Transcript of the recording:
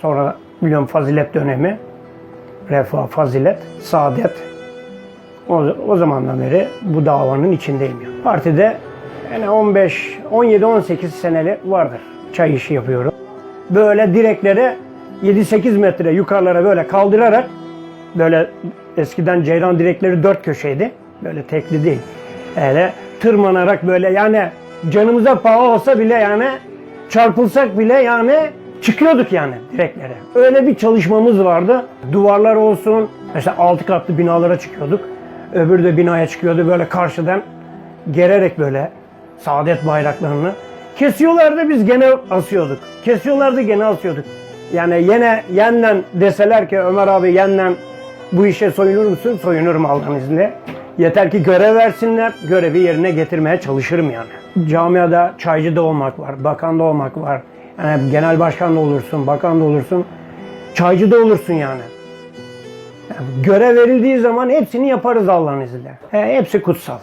Sonra biliyorum fazilet dönemi. Refah, fazilet, saadet. O, o zamandan beri bu davanın içindeyim. Yani. Partide yani 15, 17-18 seneli vardır çay işi yapıyorum. Böyle direkleri 7-8 metre yukarılara böyle kaldırarak böyle eskiden ceyran direkleri dört köşeydi. Böyle tekli değil. Öyle tırmanarak böyle yani canımıza paha olsa bile yani çarpılsak bile yani çıkıyorduk yani direklere. Öyle bir çalışmamız vardı. Duvarlar olsun, mesela altı katlı binalara çıkıyorduk. Öbürü de binaya çıkıyordu böyle karşıdan gererek böyle saadet bayraklarını. Kesiyorlardı biz gene asıyorduk. Kesiyorlardı gene asıyorduk. Yani yine yeniden deseler ki Ömer abi yeniden bu işe soyunur musun? Soyunurum Allah'ın izniyle. Yeter ki görev versinler, görevi yerine getirmeye çalışırım yani. Camiada çaycı da olmak var, bakan da olmak var. Yani genel başkan da olursun, bakan da olursun, çaycı da olursun yani. yani görev verildiği zaman hepsini yaparız Allah'ın izniyle. He, hepsi kutsal.